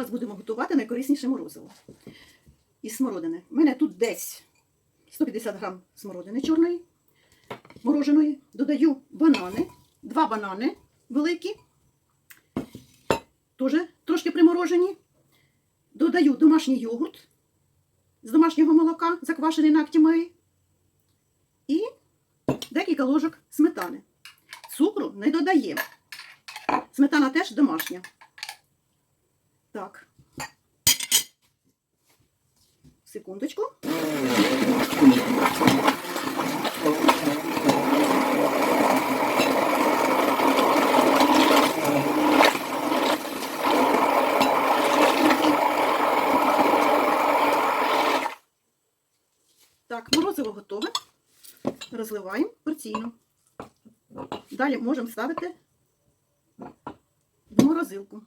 Зараз будемо готувати найкорисніше морозиво із смородини. У мене тут десь 150 грам смородини чорної, мороженої. Додаю банани, два банани великі, теж трошки приморожені. Додаю домашній йогурт з домашнього молока, заквашений на. І декілька ложок сметани. Цукру не додаємо. Сметана теж домашня. Так. Секундочку. Так, морозиво готове. Розливаємо порційно. Далі можемо ставити в морозилку.